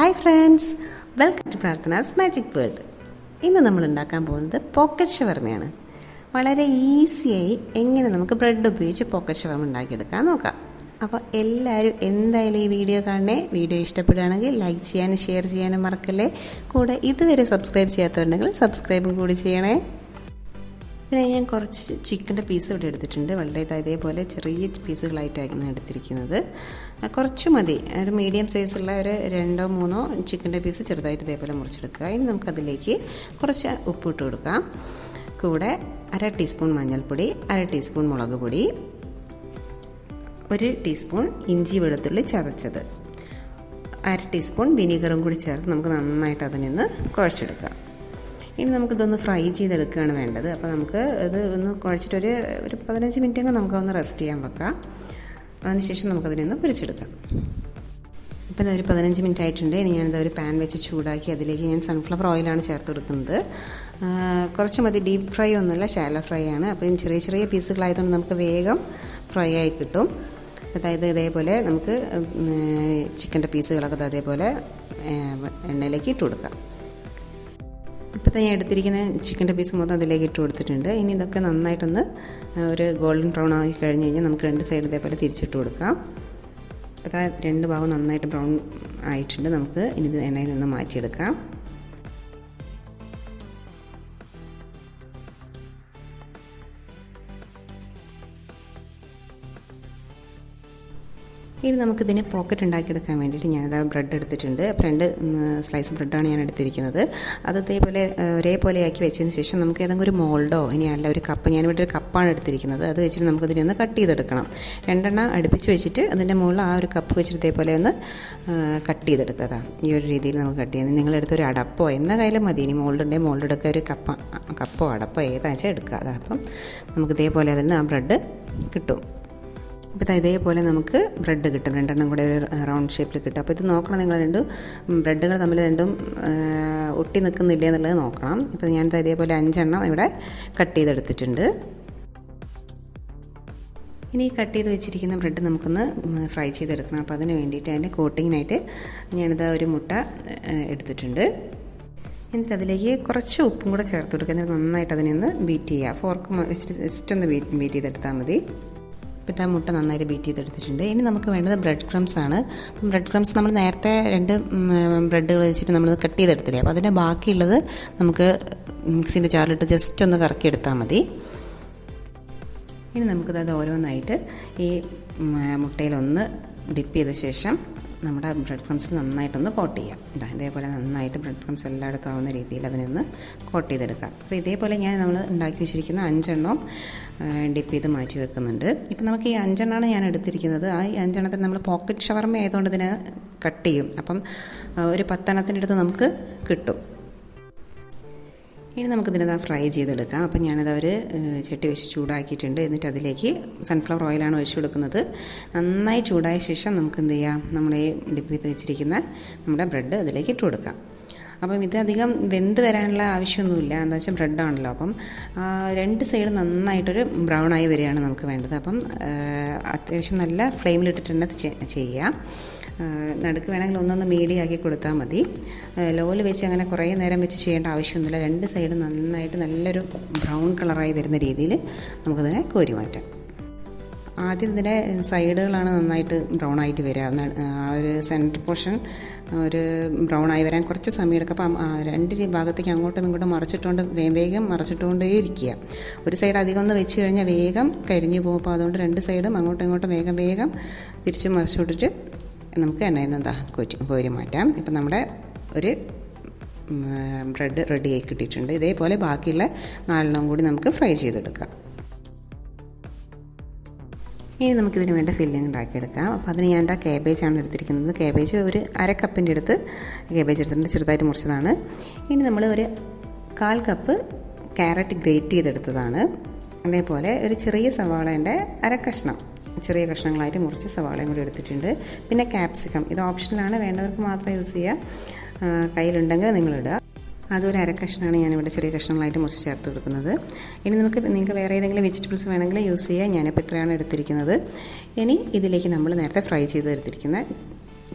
Hi friends welcome to Prarthana's magic world ഇന്ന് നമ്മൾ ഉണ്ടാക്കാൻ പോകുന്നത് പോക്കറ്റ് ഷവർമയാണ് വളരെ ഈസിയായി എങ്ങനെ നമുക്ക് ബ്രെഡ് ഉപയോഗിച്ച് പോക്കറ്റ് ഷവർമ ഉണ്ടാക്കിയെടുക്കാൻ നോക്കാം. അപ്പോൾ എല്ലാവരും എന്തായാലും ഈ വീഡിയോ കാണണേ. വീഡിയോ ഇഷ്ടപ്പെടുകയാണെങ്കിൽ ലൈക്ക് ചെയ്യാനും ഷെയർ ചെയ്യാനും മറക്കല്ലേ. കൂടെ ഇതുവരെ സബ്സ്ക്രൈബ് ചെയ്യാത്തവരുണ്ടെങ്കിൽ സബ്സ്ക്രൈബും കൂടി ചെയ്യണേ. ഇതിനെ ഞാൻ കുറച്ച് ചിക്കന്റെ പീസ് ഇവിടെ എടുത്തിട്ടുണ്ട്. വളരെ ഇതാ ഇതേപോലെ ചെറിയ പീസുകളായിട്ടാണ് എടുത്തിരിക്കുന്നത്. കുറച്ച് മതി. ഒരു മീഡിയം സൈസുള്ള ഒരു രണ്ടോ മൂന്നോ ചിക്കന്റെ പീസ് ചെറുതായിട്ട് ഇതേപോലെ മുറിച്ചെടുക്കുക. ഇനി നമുക്കതിലേക്ക് കുറച്ച് ഉപ്പിട്ട് കൊടുക്കാം. കൂടെ അര ടീസ്പൂൺ മഞ്ഞൾപ്പൊടി അര ടീസ്പൂൺ മുളക് പൊടി ഒരു ടീസ്പൂൺ ഇഞ്ചി വെളുത്തുള്ളി ചതച്ചത്. അര ടീസ്പൂൺ വിനീഗറും കൂടി ചേർത്ത് നമുക്ക് നന്നായിട്ട് അതിനൊന്ന് കുഴച്ചെടുക്കാം. ഇനി നമുക്കിതൊന്ന് ഫ്രൈ ചെയ്തെടുക്കുകയാണ് വേണ്ടത്. അപ്പോൾ നമുക്ക് ഇത് ഒന്ന് കുഴച്ചിട്ടൊരു ഒരു പതിനഞ്ച് മിനിറ്റെങ്കിലും നമുക്കൊന്ന് റെസ്റ്റ് ചെയ്യാൻ വെക്കാം. അതിനുശേഷം നമുക്കതിനൊന്ന് പൊരിച്ചെടുക്കാം. ഇപ്പം ഇതൊരു പതിനഞ്ച് മിനിറ്റ് ആയിട്ടുണ്ട് ഇനി ഞാനിത് ഒരു പാൻ വെച്ച് ചൂടാക്കി അതിലേക്ക് ഞാൻ സൺഫ്ലവർ ഓയിലാണ് ചേർത്ത് കൊടുക്കുന്നത്. കുറച്ച് മതി. ഡീപ്പ് ഫ്രൈ ഒന്നുമല്ല ഷാലോ ഫ്രൈ ആണ്. അപ്പം ചെറിയ ചെറിയ പീസുകളായതുകൊണ്ട് നമുക്ക് വേഗം ഫ്രൈ ആയി കിട്ടും. അതായത് ഇതേപോലെ നമുക്ക് ചിക്കന്റെ പീസുകളൊക്കെ അതേപോലെ എണ്ണയിലേക്ക് ഇട്ട് കൊടുക്കാം. ഇപ്പോഴത്തെ ഞാൻ എടുത്തിരിക്കുന്ന ചിക്കന്റെ പീസ് മൊത്തം അതിലേക്ക് ഇട്ട് കൊടുത്തിട്ടുണ്ട്. ഇനി ഇതൊക്കെ നന്നായിട്ടൊന്ന് ഒരു ഗോൾഡൻ ബ്രൗൺ ആക്കി കഴിഞ്ഞ് കഴിഞ്ഞാൽ നമുക്ക് രണ്ട് സൈഡ് ഇതേപോലെ തിരിച്ചിട്ട് കൊടുക്കാം. അപ്പോൾ രണ്ട് ഭാഗം നന്നായിട്ട് ബ്രൗൺ ആയിട്ടുണ്ട്. നമുക്ക് ഇനി ഇത് എണ്ണയിൽ നിന്ന് മാറ്റിയെടുക്കാം. ഇനി നമുക്കിതിന് പോക്കറ്റ് ഉണ്ടാക്കിയെടുക്കാൻ വേണ്ടിയിട്ട് ഞാനത് ബ്രെഡ് എടുത്തിട്ടുണ്ട്. അപ്പോൾ രണ്ട് സ്ലൈസ് ബ്രെഡാണ് ഞാൻ എടുത്തിരിക്കുന്നത്. അത് ഇതേപോലെ ഒരേപോലെ ആക്കി വെച്ചതിന് ശേഷം നമുക്ക് ഏതെങ്കിലും ഒരു മോൾഡോ ഇനി അല്ല ഒരു കപ്പ് ഞാനിവിടെ ഒരു കപ്പാണ് എടുത്തിരിക്കുന്നത്. അത് വെച്ചിട്ട് നമുക്കിതിനെ ഒന്ന് കട്ട് ചെയ്തെടുക്കണം. രണ്ടെണ്ണം അടുപ്പിച്ച് വെച്ചിട്ട് അതിന്റെ മുകളിൽ ആ ഒരു കപ്പ് വെച്ചിട്ട് ഇതേപോലെ ഒന്ന് കട്ട് ചെയ്തെടുക്കുക. ഈ ഒരു രീതിയിൽ നമുക്ക് കട്ട് ചെയ്യുന്നത് നിങ്ങളെടുത്ത ഒരു അടപ്പോ എന്ന കയ്യിലും മതി. ഇനി മോൾഡ് ഉണ്ടെങ്കിൽ മോൾഡ് ഒരു കപ്പ കപ്പോ അടപ്പോ ഏതാണെന്ന് വെച്ചാൽ എടുക്കുക അപ്പം നമുക്ക് ഇതേപോലെ അതിൽ നിന്ന് ആ ബ്രെഡ് കിട്ടും. അപ്പോൾ ഇതേപോലെ നമുക്ക് ബ്രെഡ് കിട്ടും. രണ്ടെണ്ണം കൂടെ ഒരു റൗണ്ട് ഷേപ്പിൽ കിട്ടും. അപ്പോൾ ഇത് നോക്കണം നിങ്ങൾ രണ്ടും. ബ്രെഡുകൾ തമ്മിൽ രണ്ടും ഒട്ടി നിൽക്കുന്നില്ല എന്നുള്ളത് നോക്കണം. ഇപ്പോൾ ഞാനിത് ഇതേപോലെ അഞ്ചെണ്ണം ഇവിടെ കട്ട് ചെയ്തെടുത്തിട്ടുണ്ട്. ഇനി കട്ട് ചെയ്ത് വെച്ചിരിക്കുന്ന ബ്രെഡ് നമുക്കൊന്ന് ഫ്രൈ ചെയ്തെടുക്കണം. അപ്പോൾ അതിന് വേണ്ടിയിട്ട് അതിന്റെ കോട്ടിങ്ങിനായിട്ട് ഞാനിത് ഒരു മുട്ട എടുത്തിട്ടുണ്ട്. എന്നിട്ട് അതിലേക്ക് കുറച്ച് ഉപ്പും കൂടെ ചേർത്ത് കൊടുക്കുക. എന്നിട്ട് നന്നായിട്ട് അതിനെ ഒന്ന് ബീറ്റ് ചെയ്യുക. ഫോർക്ക് ജസ്റ്റ് ഒന്ന് ബീറ്റ് ബീറ്റ് ചെയ്തെടുത്താൽ മതി. ഇപ്പോഴത്തെ മുട്ട നന്നായിട്ട് ബീറ്റ് ചെയ്തെടുത്തിട്ടുണ്ട്. ഇനി നമുക്ക് വേണ്ടത് ബ്രെഡ് ക്രംസ് ആണ്. ബ്രെഡ് ക്രംസ് നമ്മൾ നേരത്തെ രണ്ട് ബ്രെഡുകൾ വെച്ചിട്ട് നമ്മൾ കട്ട് ചെയ്തെടുത്തില്ലേ? അപ്പോൾ അതിന്റെ ബാക്കിയുള്ളത് നമുക്ക് മിക്സിന്റെ ചാറിലിട്ട് ജസ്റ്റ് ഒന്ന് കറക്കി എടുത്താൽ മതി. ഇനി നമുക്കത് അത് ഓരോന്നായിട്ട് ഈ മുട്ടയിലൊന്ന് ഡിപ്പ് ചെയ്ത ശേഷം നമ്മുടെ ബ്രെഡ് ക്രംസ് നന്നായിട്ടൊന്ന് കോട്ട് ചെയ്യാം. ഇതാ ഇതേപോലെ നന്നായിട്ട് ബ്രെഡ് ക്രംസ് എല്ലായിടത്തും ആവുന്ന രീതിയിൽ അതിനൊന്ന് കോട്ട് ചെയ്തെടുക്കാം. അപ്പോൾ ഇതേപോലെ ഞാൻ നമ്മൾ ഉണ്ടാക്കി വെച്ചിരിക്കുന്ന അഞ്ചെണ്ണം ഡിപ്പ് ചെയ്ത് മാറ്റി വെക്കുന്നുണ്ട്. ഇപ്പം നമുക്ക് ഈ അഞ്ചെണ്ണമാണ് ഞാൻ എടുത്തിരിക്കുന്നത്. ആ ഈ അഞ്ചെണ്ണത്തിൽ നമ്മൾ പോക്കറ്റ് ഷവർമ ആയതുകൊണ്ട് ഇതിനെ കട്ട് ചെയ്യും. അപ്പം ഒരു പത്തെണ്ണത്തിന്റെ അടുത്ത് നമുക്ക് കിട്ടും. ഇനി നമുക്കിതിനെ ഫ്രൈ ചെയ്തെടുക്കാം. അപ്പം ഞാനത് അവർ ചട്ടി വെച്ച് ചൂടാക്കിയിട്ടുണ്ട്. എന്നിട്ട് അതിലേക്ക് സൺഫ്ലവർ ഓയിലാണ് ഒഴിച്ചു കൊടുക്കുന്നത്. നന്നായി ചൂടായ ശേഷം നമുക്ക് എന്ത് ചെയ്യാം? നമ്മൾ ഈ ഡിപ്പ് ചെയ്ത് വെച്ചിരിക്കുന്ന നമ്മുടെ ബ്രെഡ് അതിലേക്ക് ഇട്ട് കൊടുക്കാം. അപ്പം ഇത് അധികം വെന്ത് വരാനുള്ള ആവശ്യമൊന്നുമില്ല. എന്താ വെച്ചാൽ ബ്രെഡാണല്ലോ അപ്പം രണ്ട് സൈഡ് നന്നായിട്ടൊരു ബ്രൗൺ ആയി വരികയാണ് നമുക്ക് വേണ്ടത്. അപ്പം അത്യാവശ്യം നല്ല ഫ്ലെയിമിലിട്ടിട്ട് തന്നെ ചെയ്യുക നടുക്ക് വേണമെങ്കിൽ ഒന്നൊന്ന് മീഡിയം ആക്കി കൊടുത്താൽ മതി. ലോയിൽ വെച്ച് അങ്ങനെ കുറേ നേരം വെച്ച് ചെയ്യേണ്ട ആവശ്യമൊന്നുമില്ല. രണ്ട് സൈഡും നന്നായിട്ട് നല്ലൊരു ബ്രൗൺ കളറായി വരുന്ന രീതിയിൽ നമുക്കതിനെ കോരി മാറ്റാം. ആദ്യം ഇതിന്റെ സൈഡുകളാണ് നന്നായിട്ട് ബ്രൗൺ ആയിട്ട് വരിക. ആ ഒരു സെന്റർ പോർഷൻ ഒരു ബ്രൗൺ ആയി വരാൻ കുറച്ച് സമയം എടുക്കും അപ്പം രണ്ട് ഭാഗത്തേക്ക് അങ്ങോട്ടും ഇങ്ങോട്ടും മറച്ചിട്ടുകൊണ്ട് വേഗം മറച്ചിട്ടുകൊണ്ടേ ഇരിക്കുക. ഒരു സൈഡ് അധികം ഒന്ന് വെച്ച് കഴിഞ്ഞാൽ വേഗം കരിഞ്ഞു പോകും. അപ്പോൾ അതുകൊണ്ട് രണ്ട് സൈഡും അങ്ങോട്ടും ഇങ്ങോട്ടും വേഗം വേഗം തിരിച്ച് മറിച്ചു വിട്ടിട്ട് നമുക്ക് എണ്ണയിൽ നിന്ന് എന്താ കോരി മാറ്റാം. ഇപ്പം നമ്മുടെ ഒരു ബ്രെഡ് റെഡിയായി കിട്ടിയിട്ടുണ്ട്. ഇതേപോലെ ബാക്കിയുള്ള നാലെണ്ണം കൂടി നമുക്ക് ഫ്രൈ ചെയ്തെടുക്കാം. ഇനി നമുക്കിതിന് വേണ്ട ഫില്ലിംഗ് ഉണ്ടാക്കിയെടുക്കാം. അപ്പോൾ അതിന് ഞാൻ എന്താ കേബേജാണ് എടുത്തിരിക്കുന്നത്. കേബേജ് ഒരു അര കപ്പിന്റെ അടുത്ത് കേബേജ് എടുത്തിട്ടുണ്ട്. ചെറുതായിട്ട് മുറിച്ചതാണ്. ഇനി നമ്മൾ ഒരു കാൽ കപ്പ് ക്യാരറ്റ് ഗ്രേറ്റ് ചെയ്തെടുത്തതാണ്. അതേപോലെ ഒരു ചെറിയ സവാളേന്റെ അര കഷ്ണം ചെറിയ കഷ്ണങ്ങളായിട്ട് മുറിച്ച് സവാളയും കൂടി എടുത്തിട്ടുണ്ട്. പിന്നെ ക്യാപ്സിക്കം ഇത് ഓപ്ഷനിലാണ് വേണ്ടവർക്ക് മാത്രം യൂസ് ചെയ്യുക കയ്യിലുണ്ടെങ്കിൽ നിങ്ങളിടുക അതൊരു അര കഷ്ണമാണ് ഞാനിവിടെ ചെറിയ കഷ്ണങ്ങളായിട്ട് മുറിച്ച് ചേർത്ത് കൊടുക്കുന്നത്. ഇനി നമുക്ക് നിങ്ങൾക്ക് വേറെ ഏതെങ്കിലും വെജിറ്റബിൾസ് വേണമെങ്കിൽ യൂസ് ചെയ്യാം. ഞാനിപ്പോൾ ഇത്രയാണ് എടുത്തിരിക്കുന്നത്. ഇനി ഇതിലേക്ക് നമ്മൾ നേരത്തെ ഫ്രൈ ചെയ്ത് എടുത്തിരിക്കുന്ന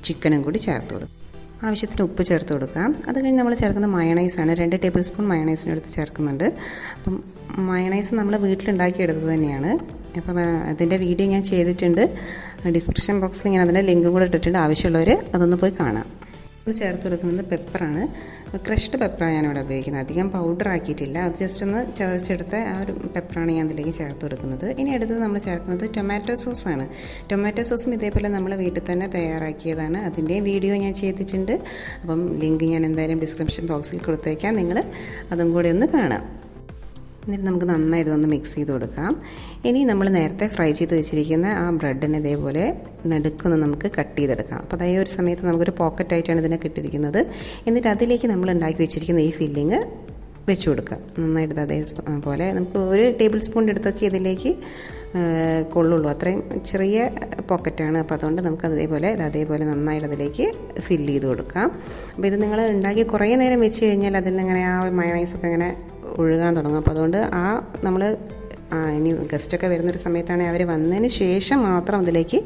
ചിക്കനും കൂടി ചേർത്ത് കൊടുക്കും. ആവശ്യത്തിന് ഉപ്പ് ചേർത്ത് കൊടുക്കാം. അത് കഴിഞ്ഞ് നമ്മൾ ചേർക്കുന്ന മയണൈസാണ്. രണ്ട് ടേബിൾ സ്പൂൺ മയണൈസിന് എടുത്ത് ചേർക്കുന്നുണ്ട്. അപ്പം മയണൈസ് നമ്മൾ വീട്ടിലുണ്ടാക്കിയെടുത്തത് തന്നെയാണ്. അപ്പം അതിന്റെ വീഡിയോ ഞാൻ ചെയ്തിട്ടുണ്ട്. ഡിസ്ക്രിപ്ഷൻ ബോക്സിൽ ഞാൻ അതിന്റെ ലിങ്കും കൂടെ ഇട്ടിട്ടുണ്ട്. ആവശ്യമുള്ളവർ അതൊന്ന് പോയി കാണാം. നമ്മൾ ചേർത്ത് കൊടുക്കുന്നത് പെപ്പറാണ് ക്രഷ്ഡ് പെപ്പറാണ് ഞാനിവിടെ ഉപയോഗിക്കുന്നത്. അധികം പൗഡർ ആക്കിയിട്ടില്ല. അത് ജസ്റ്റ് ഒന്ന് ചതച്ചെടുത്ത ആ ഒരു പെപ്പറാണ് ഞാൻ അതിലേക്ക് ചേർത്ത് കൊടുക്കുന്നത് ഇനി അടുത്തത് നമ്മൾ ചേർക്കുന്നത് ടൊമാറ്റോ സോസാണ് ടൊമാറ്റോ സോസും ഇതേപോലെ നമ്മൾ വീട്ടിൽ തന്നെ തയ്യാറാക്കിയതാണ്. അതിന്റെ വീഡിയോ ഞാൻ ചെയ്തിട്ടുണ്ട്. അപ്പം ലിങ്ക് ഞാൻ എന്തായാലും ഡിസ്ക്രിപ്ഷൻ ബോക്സിൽ കൊടുത്തേക്കാം. നിങ്ങൾ അതും കൂടി ഒന്ന് കാണാം. എന്നിട്ട് നമുക്ക് നന്നായിട്ട് ഒന്ന് മിക്സ് ചെയ്ത് കൊടുക്കാം. ഇനി നമ്മൾ നേരത്തെ ഫ്രൈ ചെയ്ത് വെച്ചിരിക്കുന്ന ആ ബ്രെഡിനെ ഇതേപോലെ നടുക്കൊന്ന് നമുക്ക് കട്ട് ചെയ്തെടുക്കാം. അപ്പോൾ അതേ ഒരു സമയത്ത് നമുക്കൊരു പോക്കറ്റ് ആയിട്ടാണ് ഇതിനെ കിട്ടിയിരിക്കുന്നത്. എന്നിട്ട് അതിലേക്ക് നമ്മൾ ഉണ്ടാക്കി വെച്ചിരിക്കുന്ന ഈ ഫില്ലിങ് വെച്ച് കൊടുക്കുക നന്നായിട്ട് അതേ പോലെ നമുക്ക് ഒരു ടേബിൾ സ്പൂണിന്റെ അടുത്തൊക്കെ ഇതിലേക്ക് കൊള്ളുള്ളൂ. അത്രയും ചെറിയ പോക്കറ്റാണ് അപ്പോൾ അതുകൊണ്ട് നമുക്ക് അതേപോലെ അതേപോലെ നന്നായിട്ട് അതിലേക്ക് ഫില്ല് ചെയ്ത് കൊടുക്കാം. അപ്പോൾ ഇത് നിങ്ങൾ ഉണ്ടാക്കി കുറേ നേരം വെച്ച് കഴിഞ്ഞാൽ അതിൽ അങ്ങനെ ആ മയണൈസൊക്കെ അങ്ങനെ ഒഴുകാൻ തുടങ്ങും. അപ്പോൾ അതുകൊണ്ട് ആ നമ്മൾ ആ ഇനി ഗസ്റ്റൊക്കെ വരുന്നൊരു സമയത്താണെങ്കിൽ അവർ വന്നതിന് ശേഷം മാത്രം അതിലേക്ക്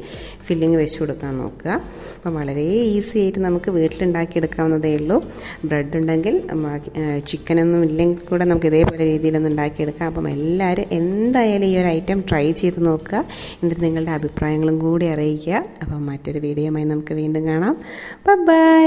ഫില്ലിങ് വെച്ച് കൊടുക്കാൻ നോക്കുക. അപ്പം വളരെ ഈസി ആയിട്ട് നമുക്ക് വീട്ടിലുണ്ടാക്കി എടുക്കാവുന്നതേ ഉള്ളൂ. ബ്രെഡ് ഉണ്ടെങ്കിൽ ചിക്കനൊന്നും ഇല്ലെങ്കിൽ കൂടെ നമുക്ക് ഇതേപോലെ രീതിയിലൊന്നും ഉണ്ടാക്കിയെടുക്കാം അപ്പം എല്ലാവരും എന്തായാലും ഈ ഒരു ഐറ്റം ട്രൈ ചെയ്ത് നോക്കുക. എന്നിട്ട് നിങ്ങളുടെ അഭിപ്രായങ്ങളും കൂടി അറിയിക്കുക. അപ്പം മറ്റൊരു വീഡിയോയുമായി നമുക്ക് വീണ്ടും കാണാം. ബൈ